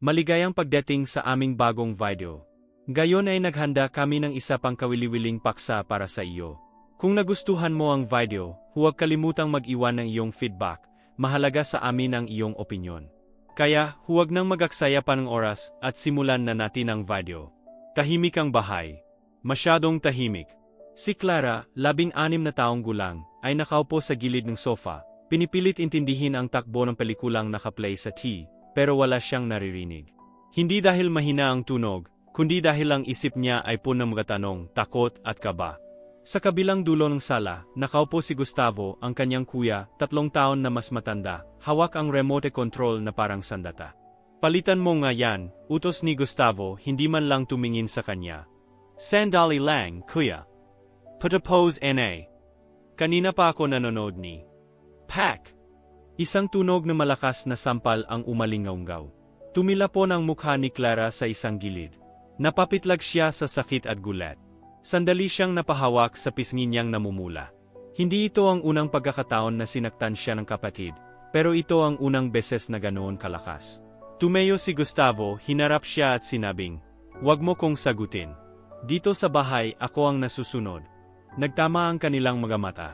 Maligayang pagdating sa aming bagong video. Gayon ay naghanda kami ng isa pang kawili-wiling paksa para sa iyo. Kung nagustuhan mo ang video, huwag kalimutang mag-iwan ng iyong feedback. Mahalaga sa amin ang iyong opinyon. Kaya, huwag nang magaksaya pa ng oras at simulan na natin ang video. Tahimik ang bahay. Masyadong tahimik. Si Clara, labing-anim na taong gulang, ay nakaupo sa gilid ng sofa, pinipilit intindihin ang takbo ng pelikulang nakaplay sa T, pero wala siyang naririnig. Hindi dahil mahina ang tunog, kundi dahil ang isip niya ay puno ng mga tanong, takot at kaba. Sa kabilang dulo ng sala, nakaupo si Gustavo, ang kanyang kuya, tatlong taon na mas matanda, hawak ang remote control na parang sandata. Palitan mo nga yan, utos ni Gustavo, hindi man lang tumingin sa kanya. Sandali lang, kuya. Put-a-pose NA. Kanina pa ako nanonood ni. Pack. Isang tunog na malakas na sampal ang umalingaunggaw. Tumilapon ang mukha ni Clara sa isang gilid. Napapitlag siya sa sakit at gulat. Sandali siyang napahawak sa pisngi niyang namumula. Hindi ito ang unang pagkakataon na sinaktan siya ng kapatid, pero ito ang unang beses na ganoon kalakas. Tumeyo si Gustavo, hinarap siya at sinabing, Huwag mo kong sagutin. Dito sa bahay, ako ang nasusunod. Nagtama ang kanilang mga mata.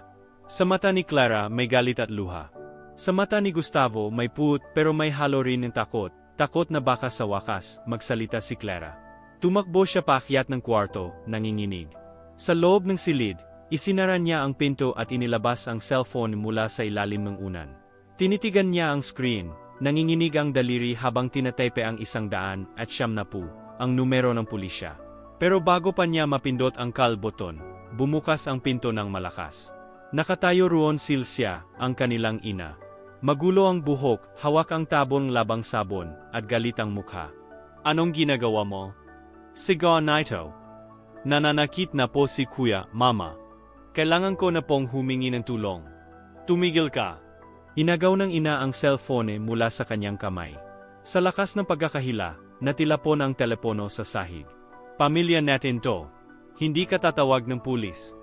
Sa mata ni Clara, may galit at luha. Sa mata ni Gustavo, may puot pero may halo rin ng takot. Takot na baka sa wakas, magsalita si Clara. Tumakbo siya paakyat ng kwarto, nanginginig. Sa loob ng silid, isinara niya ang pinto at inilabas ang cellphone mula sa ilalim ng unan. Tinitigan niya ang screen, nanginginig ang daliri habang tinatepe ang isang daan at siyam na pu, ang numero ng pulisya. Pero bago pa niya mapindot ang call button, bumukas ang pinto ng malakas. Nakatayo roon Silsia, ang kanilang ina. Magulo ang buhok, hawak ang tabong labang sabon, at galit ang mukha. Anong ginagawa mo? Sigaw Naito. Nananakit na po si Kuya, Mama. Kailangan ko na pong humingi ng tulong. Tumigil ka. Inagaw ng ina ang cellphone mula sa kanyang kamay. Sa lakas ng pagkakahila, natilapon ang telepono sa sahig. Pamilya natin to. Hindi ka tatawag ng pulis.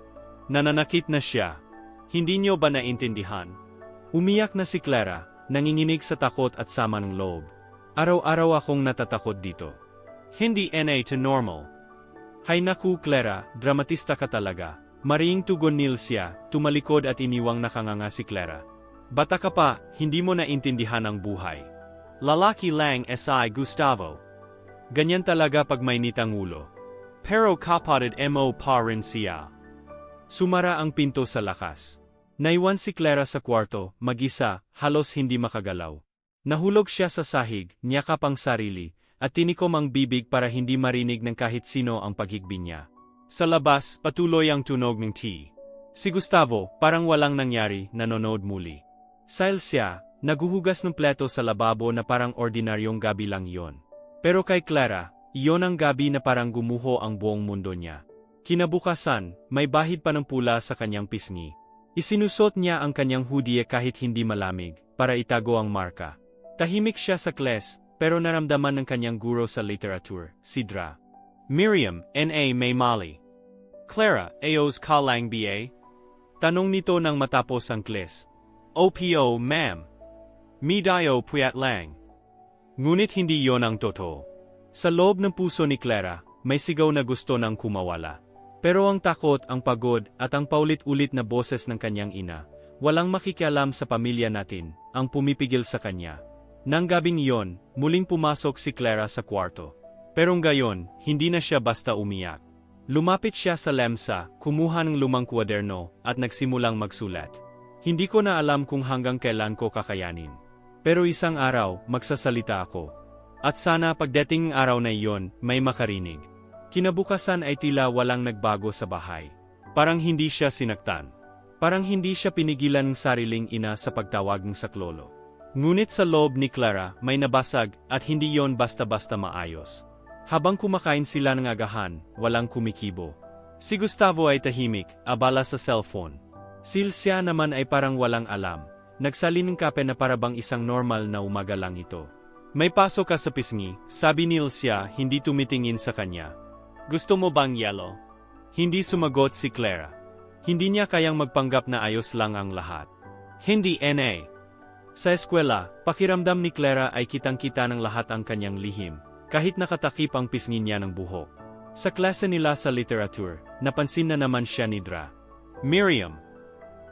Nananakit na siya. Hindi niyo ba naintindihan? Umiyak na si Clara, nanginginig sa takot at sama ng loob. Araw-araw akong natatakot dito. Hindi NA to normal. Hay naku Clara, dramatista ka talaga. Mariing tugon Nilsia, tumalikod at iniwang nakanganga si Clara. Bata ka pa, hindi mo naintindihan ang buhay. Lalaki lang SI Gustavo. Ganyan talaga pag may nitang ulo. Pero kapatid mo pa rin siya. Sumara ang pinto sa lakas. Naiwan si Clara sa kwarto, mag-isa, halos hindi makagalaw. Nahulog siya sa sahig, niyakap ang sarili, at tinikom ang bibig para hindi marinig ng kahit sino ang paghigbi niya. Sa labas, patuloy ang tunog ng tea. Si Gustavo, parang walang nangyari, nanonood muli. Sile siya, naguhugas ng pleto sa lababo na parang ordinaryong gabi lang yon. Pero kay Clara, iyon ang gabi na parang gumuho ang buong mundo niya. Kinabukasan, may bahid pa ng pula sa kanyang pisngi. Isinusot niya ang kanyang hoodie kahit hindi malamig, para itago ang marka. Tahimik siya sa kles, pero naramdaman ng kanyang guro sa literature, si Dra. Miriam, N.A. May Mali. Clara, Aos Kalang B.A. Tanong nito nang matapos ang kles. OPO, ma'am. Midayo puyat lang. Ngunit hindi yon ang totoo. Sa loob ng puso ni Clara, may sigaw na gusto nang kumawala. Pero ang takot, ang pagod, at ang paulit-ulit na boses ng kanyang ina, walang makikialam sa pamilya natin, ang pumipigil sa kanya. Nang gabing iyon, muling pumasok si Clara sa kwarto. Pero ngayon, hindi na siya basta umiyak. Lumapit siya sa lemsa, kumuha ng lumang kwaderno, at nagsimulang magsulat. Hindi ko na alam kung hanggang kailan ko kakayanin. Pero isang araw, magsasalita ako. At sana pagdating ng araw na iyon, may makarinig. Kinabukasan ay tila walang nagbago sa bahay. Parang hindi siya sinaktan. Parang hindi siya pinigilan ng sariling ina sa pagtawag ng saklolo. Ngunit sa loob ni Clara, may nabasag at hindi yon basta-basta maayos. Habang kumakain sila ng agahan, walang kumikibo. Si Gustavo ay tahimik, abala sa cellphone. Silsia naman ay parang walang alam. Nagsalin ng kape na parabang isang normal na umaga lang ito. May pasok ka sa pisngi, sabi ni Ilsia, hindi tumitingin sa kanya. Gusto mo bang yellow? Hindi sumagot si Clara. Hindi niya kayang magpanggap na ayos lang ang lahat. Hindi NA. Sa eskwela, pakiramdam ni Clara ay kitang-kita ng lahat ang kanyang lihim, kahit nakatakip ang pisngi niya ng buhok. Sa klase nila sa literature, napansin na naman siya ni Dra. Miriam.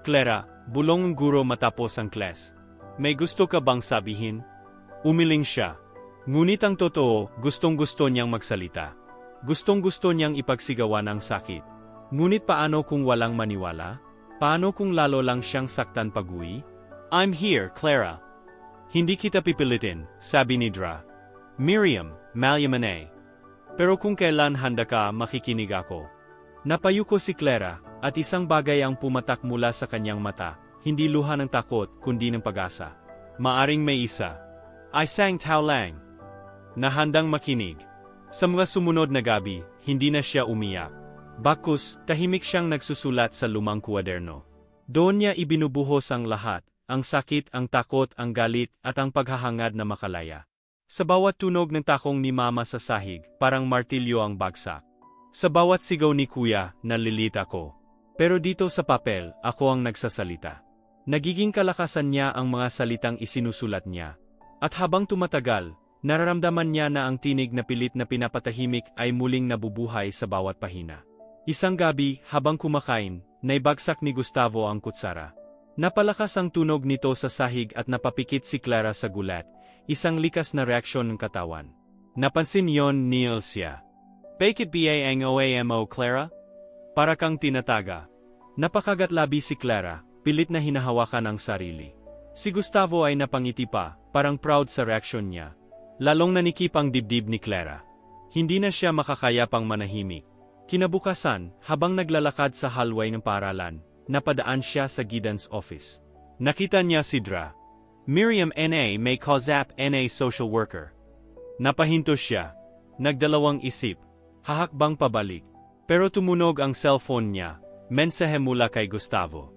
Clara, bulong ang guro matapos ang class. May gusto ka bang sabihin? Umiling siya. Ngunit ang totoo, gustong-gusto niyang magsalita. Gustong-gusto niyang ipagsigawan ang sakit. Ngunit paano kung walang maniwala? Paano kung lalo lang siyang saktan pag-uwi? I'm here, Clara. Hindi kita pipilitin, sabi ni Dra. Miriam, malyamane. Pero kung kailan handa ka, makikinig ako. Napayuko si Clara, at isang bagay ang pumatak mula sa kanyang mata, hindi luha ng takot, kundi ng pag-asa. Maaring may isa. I sang Tao Lang. Nahandang makinig. Sa mga sumunod na gabi, hindi na siya umiyak. Bakus, tahimik siyang nagsusulat sa lumang kuwaderno. Doon niya ibinubuhos ang lahat, ang sakit, ang takot, ang galit, at ang paghahangad na makalaya. Sa bawat tunog ng takong ni Mama sa sahig, parang martilyo ang bagsak. Sa bawat sigaw ni Kuya, nalilit ako. Pero dito sa papel, ako ang nagsasalita. Nagiging kalakasan niya ang mga salitang isinusulat niya. At habang tumatagal, nararamdaman niya na ang tinig na pilit na pinapatahimik ay muling nabubuhay sa bawat pahina. Isang gabi, habang kumakain, naibagsak ni Gustavo ang kutsara. Napalakas ang tunog nito sa sahig at napapikit si Clara sa gulat, isang likas na reaksyon ng katawan. Napansin yon ni Elsia. Bakit ba ang OAMO, Clara? Para kang tinataga. Napakagatlabi si Clara, pilit na hinahawakan ang sarili. Si Gustavo ay napangiti pa, parang proud sa reaksyon niya. Lalong nanikip ang dibdib ni Clara. Hindi na siya makakaya pang manahimik. Kinabukasan, habang naglalakad sa hallway ng paaralan, napadaan siya sa guidance office. Nakita niya si Dra. Miriam N.A. may Kozap N.A. social worker. Napahinto siya. Nagdalawang isip. Hahakbang pabalik. Pero tumunog ang cellphone niya. Mensahe mula kay Gustavo.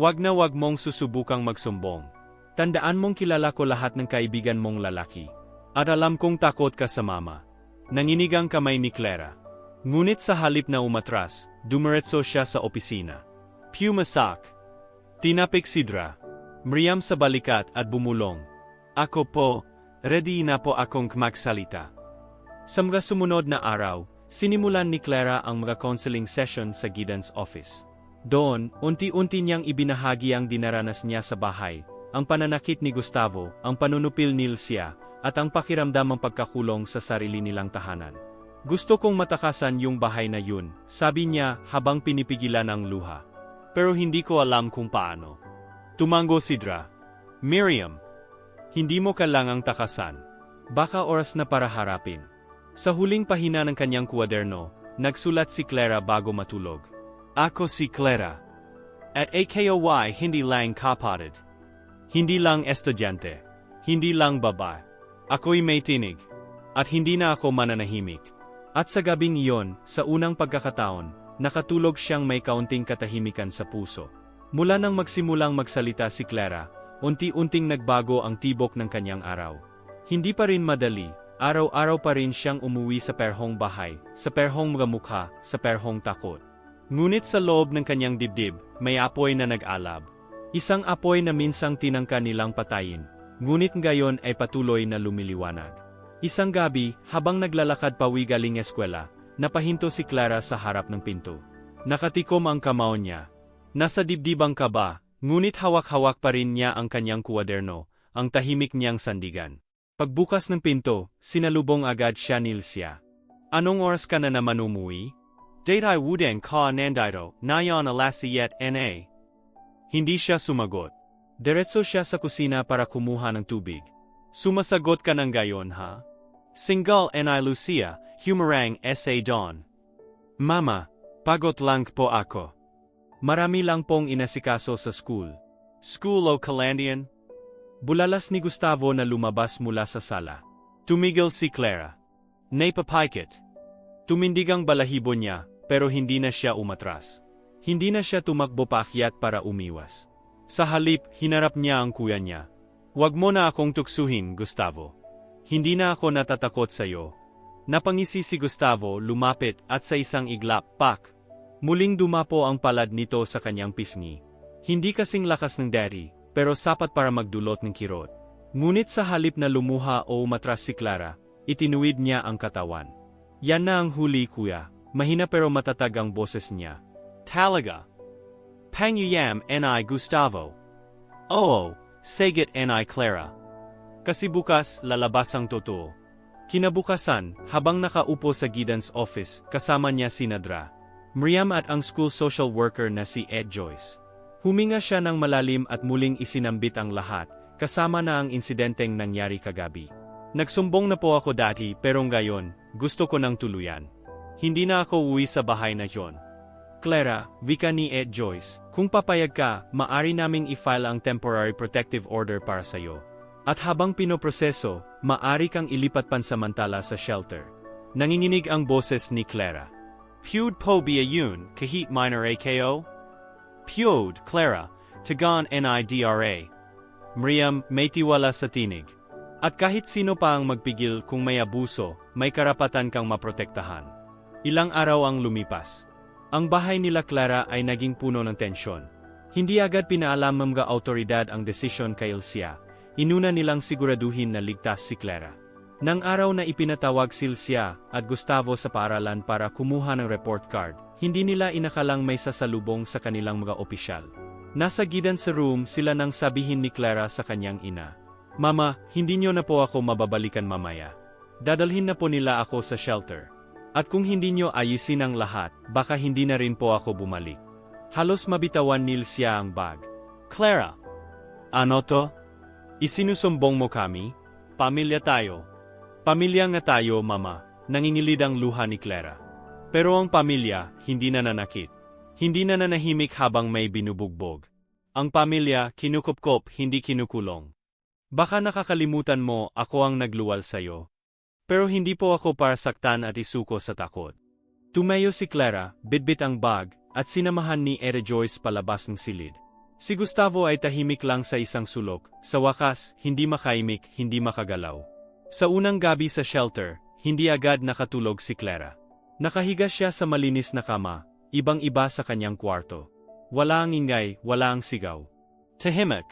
Wag na wag mong susubukang magsumbong. Tandaan mong kilala ko lahat ng kaibigan mong lalaki. At alam kong takot ka sa mama. Nanginig ang kamay ni Clara. Ngunit sa halip na umatras, dumiretso siya sa opisina. Pumasak. Tinapik si Dra. Miriam sa balikat at bumulong. Ako po, ready na po akong magsalita. Sa mga sumunod na araw, sinimulan ni Clara ang mga counseling session sa guidance office. Doon, unti-unti niyang ibinahagi ang dinaranas niya sa bahay, ang pananakit ni Gustavo, ang panunupil ni Ilsia, at ang pakiramdam ng pagkakulong sa sarili nilang tahanan. Gusto kong matakasan yung bahay na yun, sabi niya habang pinipigilan ang luha. Pero hindi ko alam kung paano. Tumango si Dra. Miriam, hindi mo kailangang takasan. Baka oras na para harapin. Sa huling pahina ng kanyang kuwaderno, nagsulat si Clara bago matulog. Ako si Clara. At AKOY hindi lang kapatid. Hindi lang estudyante. Hindi lang baba. Ako'y may tinig. At hindi na ako mananahimik. At sa gabing iyon, sa unang pagkakataon, nakatulog siyang may kaunting katahimikan sa puso. Mula nang magsimulang magsalita si Clara, unti-unting nagbago ang tibok ng kanyang araw. Hindi pa rin madali, araw-araw pa rin siyang umuwi sa perhong bahay, sa perhong mga mukha, sa perhong takot. Ngunit sa loob ng kanyang dibdib, may apoy na nag-alab. Isang apoy na minsang tinangka nilang patayin, ngunit ngayon ay patuloy na lumiliwanag. Isang gabi, habang naglalakad pawi galing eskwela, napahinto si Clara sa harap ng pinto. Nakatikom ang kamao niya. Nasa dibdib ang kaba, ngunit hawak-hawak pa rin niya ang kanyang kuwaderno, ang tahimik niyang sandigan. Pagbukas ng pinto, sinalubong agad siya ni Ilsia. Anong oras ka na naman umuwi? I wuden ka nandito, nayon alasiyet na. Hindi siya sumagot. Diretso siya sa kusina para kumuha ng tubig. Sumasagot ka ng gayon ha? Single ni Lucia, humarang sa Don. Mama, pagod lang po ako. Marami lang pong inasikaso sa school. School o Kalandian? Bulalas ni Gustavo na lumabas mula sa sala. Tumigil si Clara. Napapikit. Tumindig ang balahibo niya, pero hindi na siya umatras. Hindi na siya tumakbo paakyat para umiwas. Sa halip, hinarap niya ang kuya niya. Huwag mo na akong tuksuhin, Gustavo. Hindi na ako natatakot sa iyo. Napangisi si Gustavo, lumapit at sa isang iglap, pak. Muling dumapo ang palad nito sa kanyang pisngi. Hindi kasing lakas ng daddy, pero sapat para magdulot ng kirot. Ngunit sa halip na lumuha o umatras si Clara, itinuwid niya ang katawan. Yan na ang huli kuya, mahina pero matatag ang boses niya. Talaga. Pangyayam N.I. Gustavo. Oo, Saget N.I. Clara. Kasi bukas, lalabas ang totoo. Kinabukasan, habang nakaupo sa guidance office, kasama niya si Nadra. Miriam at ang school social worker na si Ed Joyce. Huminga siya ng malalim at muling isinambit ang lahat, kasama na ang insidenteng nangyari kagabi. Nagsumbong na po ako dati pero ngayon, gusto ko nang tuluyan. Hindi na ako uwi sa bahay na yon. Clara, wika ni Ed Joyce, kung papayag ka, maari naming i-file ang temporary protective order para sa'yo. At habang pinoproseso, maari kang ilipat pansamantala sa shelter. Nanginginig ang boses ni Clara. Pewd po biya yun, kahit minor AKO? Pewd, Clara, tagan NIDRA. Miriam, may tiwala sa tinig. At kahit sino pa ang magpigil kung may abuso, may karapatan kang maprotektahan. Ilang araw ang lumipas. Ang bahay nila Clara ay naging puno ng tensyon. Hindi agad pinaalam ng mga autoridad ang desisyon kay Ilsia. Inuna nilang siguraduhin na ligtas si Clara. Nang araw na ipinatawag si Ilsia at Gustavo sa paaralan para kumuha ng report card, hindi nila inakalang may sasalubong sa kanilang mga opisyal. Nasa guidance room sila nang sabihin ni Clara sa kanyang ina. Mama, hindi niyo na po ako mababalikan mamaya. Dadalhin na po nila ako sa shelter. At kung hindi niyo ayusin ang lahat, baka hindi na rin po ako bumalik. Halos mabitawan ni siya ang bag. Clara! Ano to? Isinusumbong mo kami? Pamilya tayo. Pamilya nga tayo, mama. Nangingilid ang luha ni Clara. Pero ang pamilya, hindi na nanakit. Hindi na nanahimik habang may binubugbog. Ang pamilya, kinukupkop, hindi kinukulong. Baka nakakalimutan mo, ako ang nagluwal sa'yo. Pero hindi po ako para saktan at isuko sa takot. Tumayo si Clara, bitbit ang bag, at sinamahan ni Ere Joyce palabas ng silid. Si Gustavo ay tahimik lang sa isang sulok, sa wakas, hindi makaimik, hindi makagalaw. Sa unang gabi sa shelter, hindi agad nakatulog si Clara. Nakahiga siya sa malinis na kama, ibang-iba sa kanyang kwarto. Wala ang ingay, wala ang sigaw. Tahimik.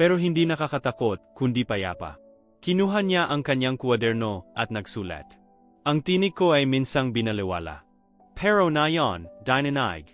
Pero hindi nakakatakot, kundi payapa. Kinuha niya ang kanyang kwaderno at nagsulat. Ang tinig ko ay minsang binaliwala. Pero na yon, dinanig.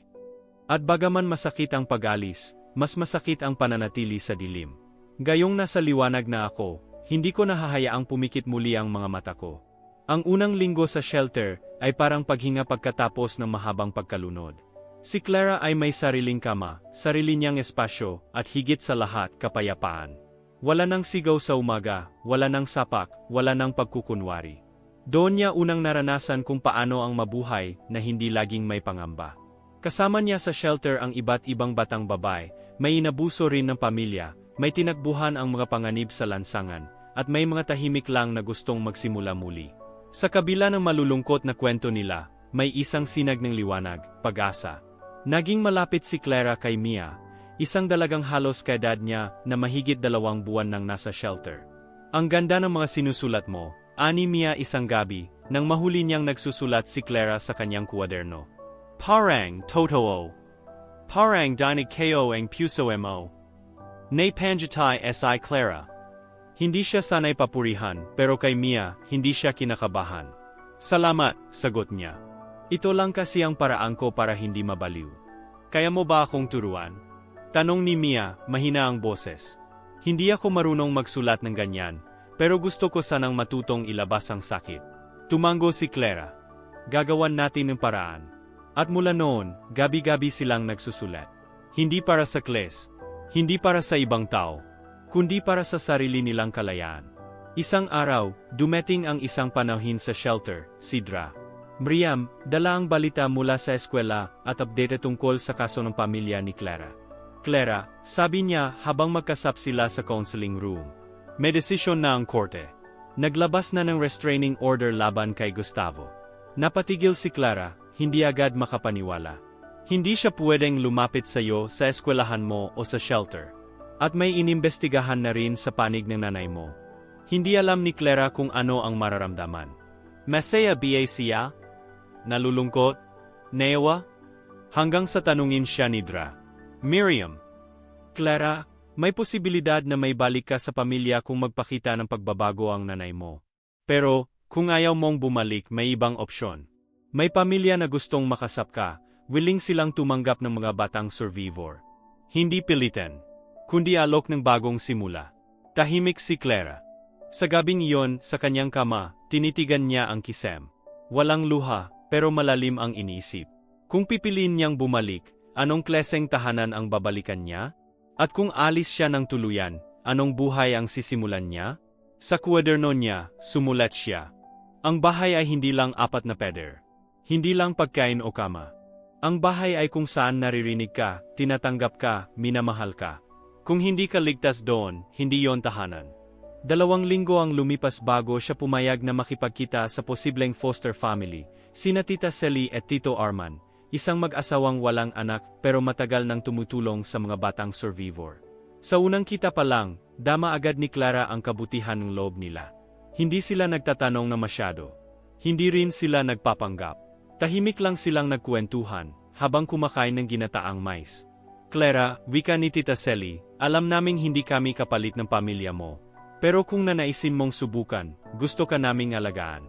At bagaman masakit ang pag-alis, mas masakit ang pananatili sa dilim. Gayong nasa liwanag na ako, hindi ko nahahayaang pumikit muli ang mga mata ko. Ang unang linggo sa shelter ay parang paghinga pagkatapos ng mahabang pagkalunod. Si Clara ay may sariling kama, sarili niyang espasyo, at higit sa lahat kapayapaan. Wala nang sigaw sa umaga, wala nang sapak, wala nang pagkukunwari. Doon niya unang naranasan kung paano ang mabuhay na hindi laging may pangamba. Kasama niya sa shelter ang iba't ibang batang babae, may inabuso rin ng pamilya, may tinagbuhan ang mga panganib sa lansangan, at may mga tahimik lang na gustong magsimula muli. Sa kabila ng malulungkot na kwento nila, may isang sinag ng liwanag, pag-asa. Naging malapit si Clara kay Mia, isang dalagang halos kaedad niya na mahigit dalawang buwan nang nasa shelter. Ang ganda ng mga sinusulat mo, ani Mia isang gabi, nang mahuli niyang nagsusulat si Clara sa kanyang kuwaderno. Parang, totoo. Parang dinig ko ang puso mo. Nay panjatay si Clara. Hindi siya sanay papurihan, pero kay Mia, hindi siya kinakabahan. Salamat, sagot niya. Ito lang kasi ang paraan ko para hindi mabaliw. Kaya mo ba akong turuan? Tanong ni Mia, mahina ang boses. Hindi ako marunong magsulat ng ganyan, pero gusto ko sanang matutong ilabas ang sakit. Tumango si Clara. Gagawan natin ng paraan. At mula noon, gabi-gabi silang nagsusulat. Hindi para sa kles, hindi para sa ibang tao, kundi para sa sarili nilang kalayaan. Isang araw, dumating ang isang panauhin sa shelter, si Dra. Miriam, dala ang balita mula sa eskwela at update tungkol sa kaso ng pamilya ni Clara. Clara, sabi niya habang magkasap sila sa counseling room. May desisyon na ang korte. Naglabas na ng restraining order laban kay Gustavo. Napatigil si Clara, hindi agad makapaniwala. Hindi siya pwedeng lumapit sa iyo sa eskwelahan mo o sa shelter. At may inimbestigahan na rin sa panig ng nanay mo. Hindi alam ni Clara kung ano ang mararamdaman. Masaya ba siya? Nalulungkot? Newa? Hanggang sa tanungin siya ni Dra. Miriam. Clara, May posibilidad na may balik ka sa pamilya kung magpakita ng pagbabago ang nanay mo. Pero, kung ayaw mong bumalik, may ibang opsyon. May pamilya na gustong makasap ka, willing silang tumanggap ng mga batang survivor. Hindi pilitan, kundi alok ng bagong simula. Tahimik si Clara. Sa gabing iyon, sa kanyang kama, tinitigan niya ang kisem. Walang luha, pero malalim ang iniisip. Kung pipiliin niyang bumalik, anong kleseng tahanan ang babalikan niya? At kung alis siya ng tuluyan, anong buhay ang sisimulan niya? Sa kwaderno niya, sumulat siya. Ang bahay ay hindi lang apat na peder. Hindi lang pagkain o kama. Ang bahay ay kung saan naririnig ka, tinatanggap ka, minamahal ka. Kung hindi ka ligtas doon, hindi yon tahanan. Dalawang linggo ang lumipas bago siya pumayag na makipagkita sa posibleng foster family, sina Tita Sally at Tito Arman, isang mag-asawang walang anak pero matagal nang tumutulong sa mga batang survivor. Sa unang kita pa lang, dama agad ni Clara ang kabutihan ng loob nila. Hindi sila nagtatanong na masyado. Hindi rin sila nagpapanggap. Tahimik lang silang nagkwentuhan, habang kumakain ng ginataang mais. Clara, wika ni Tita Sally, alam naming hindi kami kapalit ng pamilya mo. Pero kung nanaisin mong subukan, gusto ka naming alagaan.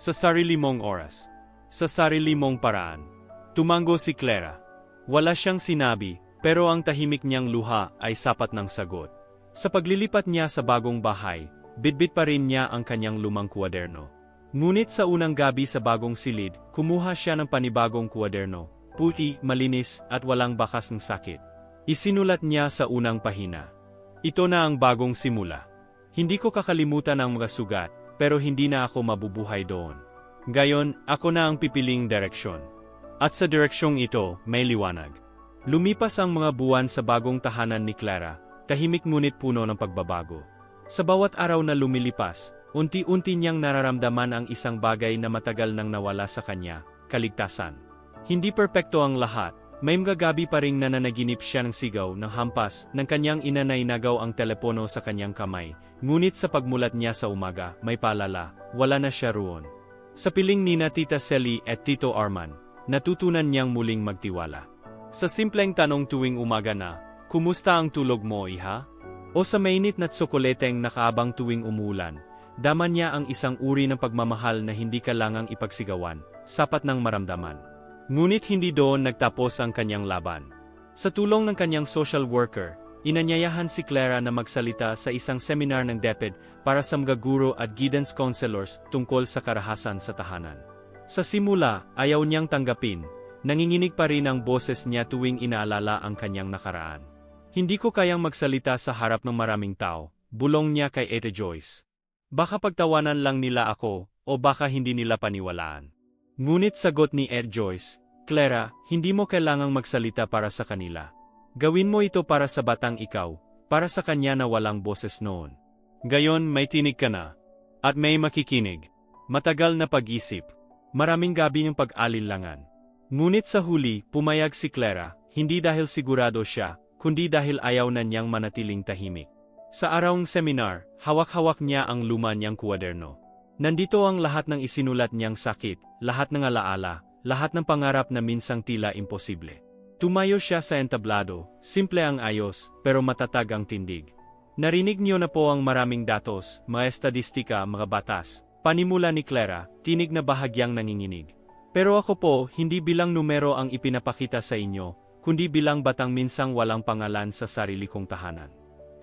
Sa sarili mong oras. Sa sarili mong paraan. Tumango si Clara. Wala siyang sinabi, pero ang tahimik niyang luha ay sapat ng sagot. Sa paglilipat niya sa bagong bahay, bitbit pa rin niya ang kanyang lumang kwaderno. Ngunit sa unang gabi sa bagong silid, kumuha siya ng panibagong kwaderno, puti, malinis, at walang bakas ng sakit. Isinulat niya sa unang pahina. Ito na ang bagong simula. Hindi ko kakalimutan ang mga sugat, pero hindi na ako mabubuhay doon. Gayon, ako na ang pipiling direksyon. At sa direksyong ito, may liwanag. Lumipas ang mga buwan sa bagong tahanan ni Clara, tahimik ngunit puno ng pagbabago. Sa bawat araw na lumilipas, unti-unti niyang nararamdaman ang isang bagay na matagal nang nawala sa kanya, kaligtasan. Hindi perpekto ang lahat, may mga gabi pa ring nananaginip siya ng sigaw ng hampas ng kanyang ina na inagaw ang telepono sa kanyang kamay, ngunit sa pagmulat niya sa umaga, may palala, wala na siya roon. Sa piling ni na Tita Sally at Tito Arman, natutunan niyang muling magtiwala. Sa simpleng tanong tuwing umaga na, Kumusta ang tulog mo, iha? O sa mainit na tsokoleteng nakaabang tuwing umulan, daman niya ang isang uri ng pagmamahal na hindi kailangang ipagsigawan, sapat ng maramdaman. Ngunit hindi doon nagtapos ang kanyang laban. Sa tulong ng kanyang social worker, inanyayahan si Clara na magsalita sa isang seminar ng DepEd para sa mga guro at guidance counselors tungkol sa karahasan sa tahanan. Sa simula, ayaw niyang tanggapin, nanginginig pa rin ang boses niya tuwing inaalala ang kanyang nakaraan. Hindi ko kayang magsalita sa harap ng maraming tao, bulong niya kay Ete Joyce. Baka pagtawanan lang nila ako, o baka hindi nila paniwalaan. Ngunit sagot ni Ed Joyce, Clara, hindi mo kailangang magsalita para sa kanila. Gawin mo ito para sa batang ikaw, para sa kanya na walang boses noon. Gayon may tinig ka na. At may makikinig. Matagal na pag-isip. Maraming gabi ng pag-alinlangan. Ngunit sa huli, pumayag si Clara, hindi dahil sigurado siya, kundi dahil ayaw na niyang manatiling tahimik. Sa arawng seminar, hawak-hawak niya ang luma niyang kuwaderno. Nandito ang lahat ng isinulat niyang sakit, lahat ng alaala, lahat ng pangarap na minsang tila imposible. Tumayo siya sa entablado, simple ang ayos, pero matatag ang tindig. Narinig niyo na po ang maraming datos, mga estadistika, mga batas. Panimula ni Clara, tinig na bahagyang nanginginig. Pero ako po, hindi bilang numero ang ipinapakita sa inyo, kundi bilang batang minsang walang pangalan sa sarili kong tahanan.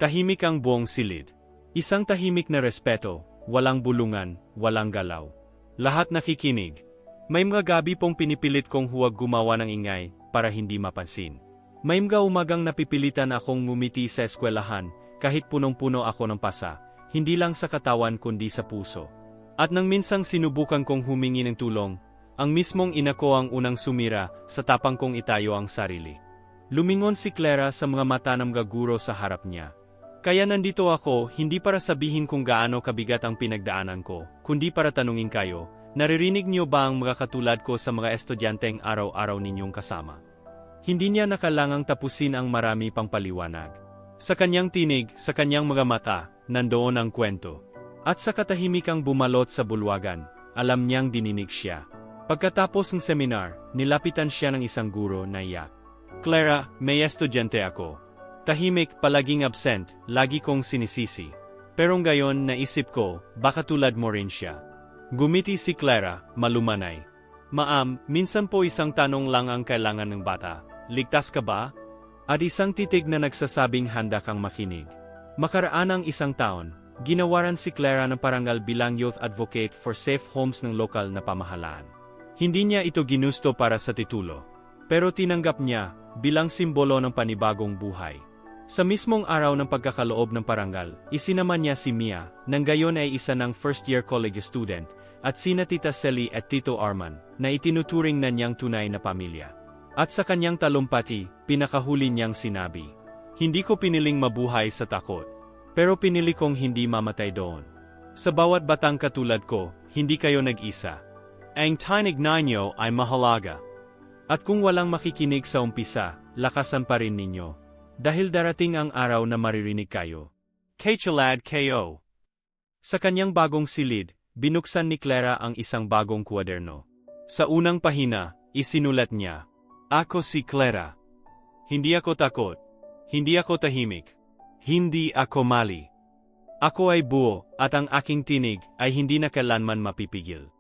Tahimik ang buong silid. Isang tahimik na respeto, walang bulungan, walang galaw. Lahat nakikinig. May mga gabi pong pinipilit kong huwag gumawa ng ingay, para hindi mapansin. May mga umagang napipilitan akong ngumiti sa eskwelahan, kahit punong-puno ako ng pasa, hindi lang sa katawan kundi sa puso. At nang minsang sinubukan kong humingi ng tulong, ang mismong ina ko ang unang sumira sa tapang kong itayo ang sarili. Lumingon si Clara sa mga mata ng mga guro sa harap niya. Kaya nandito ako, hindi para sabihin kung gaano kabigat ang pinagdaanan ko, kundi para tanungin kayo, naririnig niyo ba ang mga katulad ko sa mga estudyanteng araw-araw ninyong kasama? Hindi niya nakalangang tapusin ang marami pang paliwanag. Sa kanyang tinig, sa kanyang mga mata, nandoon ang kwento. At sa katahimikang bumalot sa bulwagan, alam niyang dininig siya. Pagkatapos ng seminar, nilapitan siya ng isang guro na iyak. Clara, may estudyante ako. Tahimik, palaging absent, lagi kong sinisisi. Pero ngayon naisip ko, baka tulad mo rin siya. Gumiti si Clara, malumanay. Maam, minsan po isang tanong lang ang kailangan ng bata. Ligtas ka ba? At isang titig na nagsasabing handa kang makinig. Makaraan ang isang taon, ginawaran si Clara ng parangal bilang youth advocate for safe homes ng lokal na pamahalaan. Hindi niya ito ginusto para sa titulo. Pero tinanggap niya, bilang simbolo ng panibagong buhay. Sa mismong araw ng pagkakaloob ng parangal, isinaman niya si Mia, nang gayon ay isa ng first-year college student, at sina Tita Sally at Tito Arman, na itinuturing na niyang tunay na pamilya. At sa kanyang talumpati, pinakahuli niyang sinabi, Hindi ko piniling mabuhay sa takot. Pero pinili kong hindi mamatay doon. Sa bawat batang katulad ko, hindi kayo nag-isa. Ang tinig ninyo ay mahalaga. At kung walang makikinig sa umpisa, lakasan pa rin ninyo. Dahil darating ang araw na maririnig kayo. Kachalad KO Sa kanyang bagong silid, binuksan ni Clara ang isang bagong kwaderno. Sa unang pahina, isinulat niya, Ako si Clara. Hindi ako takot. Hindi ako tahimik. Hindi ako mali. Ako ay buo, at ang aking tinig ay hindi na kailanman mapipigil.